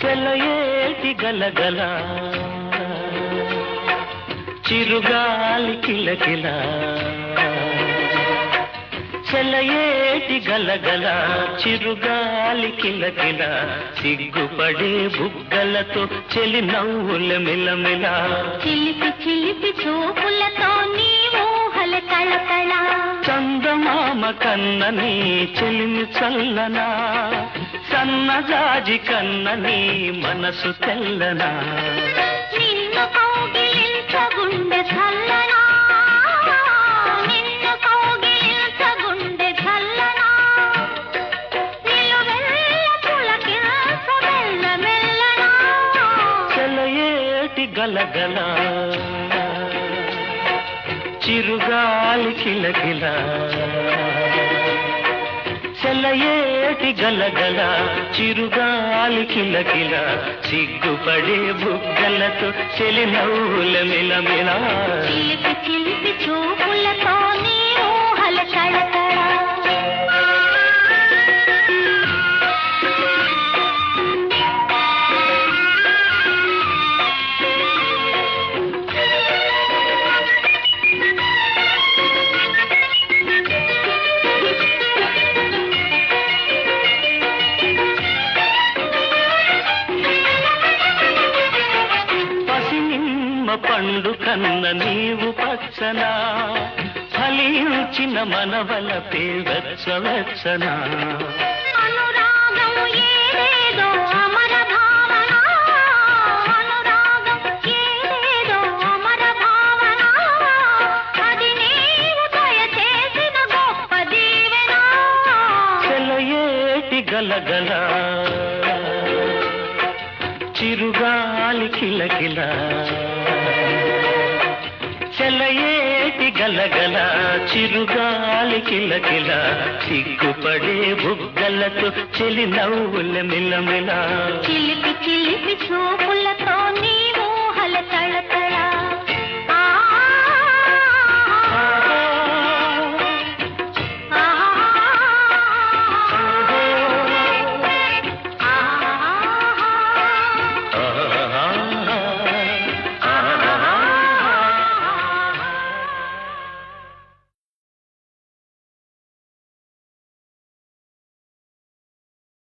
చెలయేటి గలగల చిరుగాలి కిలకిలా. సెలయేటి గలగల చిరుగాలి కిలకిల సిగ్గుపడే బుగ్గలతో చెలి నవ్వుల మిలమిల చిలిపి చిలిపి చూపులతో నీ ఊహల కళకళ. చందమామ కన్నని చెలిమి చల్లనా సన్నజాజి కన్నని మనసు తెల్లనా. గలగల. చిరుగాలి కిలకిల. సెలయేటి గలగల. చిరుగాలి కిలకిల. సిగ్గుపడే బుగ్గలతో చెలి నవ్వుల మిలమిల. చిలిపి చిలిపి చూపులతో నీ ఊహల కళకళ పండు కన్న నీవు పచ్చనా. ఫలించిన మనవల పేవచ్చవచ్చనా గలగల. చిరుగాలి కిలకిలా. చెలయేటి గలగల చిరుగాలి కిలకిల సిగ్గుపడే బుగ్గలతో చెలి నవ్వుల మిలమిల. చిలిపి చిలిపి చూపులతో నీ మోహల తళతళ